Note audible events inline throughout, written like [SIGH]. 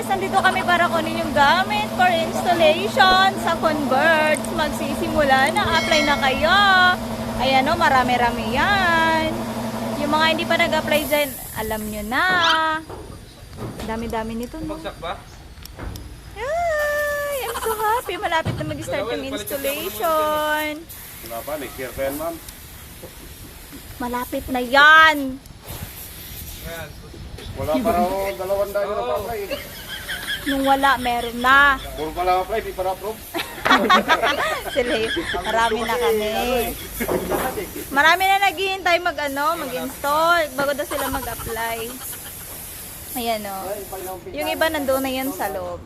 guys, nandito kami para kunin yung gamit for installation sa Converge. Magsisimula na, apply na kayo. Ayan o, marami-rami yan. Yung mga hindi pa nag-apply dyan, alam nyo na. Dami-dami nito. No? Bagsak ba? Ay, I'm so happy. Malapit na mag-start yung installation. Wala pa, next year pa yan, ma'am. Malapit na yan. Ayan. Wala pa raw dalawang dahil na pa-apply. Nung wala, meron na. Puro pa lang apply, di pa na-approve. [LAUGHS] Sila yun. Marami na kami. Marami na naghihintay mag ano, mag-install bago daw sila mag-apply. Ayan o. Yung iba nandoon na yan sa loob.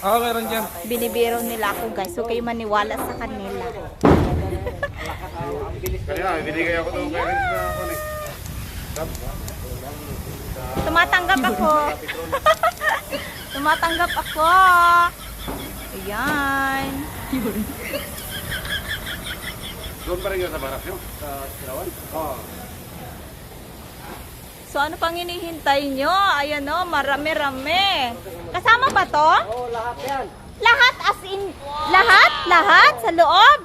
Ah, meron dyan. Binibiro nila ako guys. So kayo maniwala sa kanila. Kaya, binigay ako ng parents na ako eh. Tumatanggap ako. [LAUGHS] Tumatanggap ako. Ayan. Doon pa rin yun sa barak nyo? Sa Silawan? Oo. So ano pang hinihintay nyo? Ayan o, marami-rami. Kasama ba to? Oo, lahat yan. Lahat as in, lahat? Lahat? Sa loob?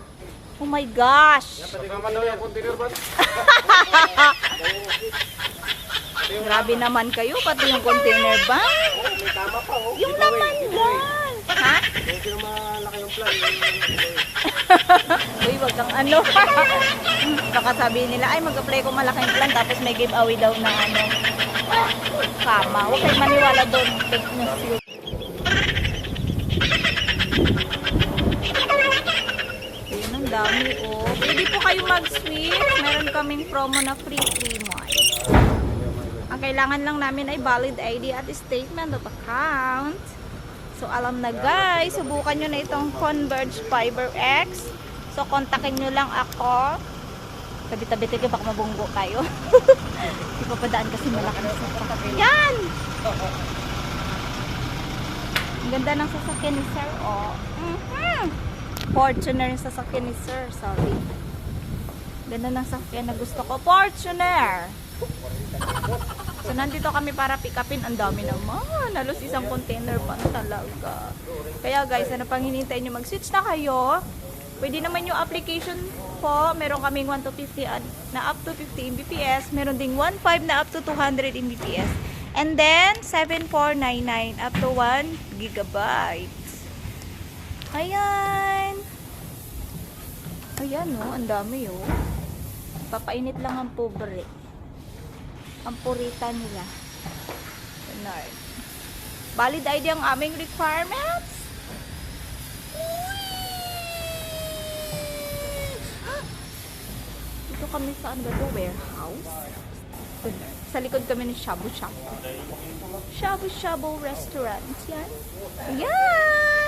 Oh my gosh. Kasama daw yung container ba? [LAUGHS] Grabe naman kayo, pati yung container ba? Tama pa, oh. Yung laman yan. Ha? Medyo malaki yung plan. Uy, wag kang ano. [LAUGHS] Baka sabihin nila, ay mag-apply ko malaking plan tapos may giveaway daw na ano. Kama. Huwag kayo maniwala doon. Fake news yun. Ayun, ang dami oh. Pwede po kayo mag-switch. Meron kaming promo na free free month. Ang kailangan lang namin ay valid ID at statement of account. So, alam na guys, subukan nyo na itong Converge Fiber X. So, kontakin nyo lang ako. Tabi-tabi tabi baka mabunggo kayo. [LAUGHS] Ipapadaan kasi malaki na sa Yan! Ang ganda ng sasakyan ni Sir, oh. Mhm. Fortuner yung sasakyan ni Sir, sorry. Ganda ng sasakyan na gusto ko. Fortuner! [LAUGHS] So, nandito kami para pick upin. Ang dami naman. Halos isang container pa talaga. Kaya guys, ano pang hinintay nyo? Mag-switch na kayo. Pwede naman yung application po. Meron kaming 1 to 50 ad- na up to 50 Mbps. Meron ding 1.5 na up to 200 Mbps. And then, 7499 up to 1 gigabytes. Ayan. Ayan, oh. Ang dami, oh. Papainit lang ang pobre ang purita nila. Bernard. Valid ID ang aming requirements. Dito [GASPS] kami sa ba to? Warehouse? Bernard. Sa likod kami ng Shabu Shabu. Shabu Shabu Restaurant. Yan. Yan!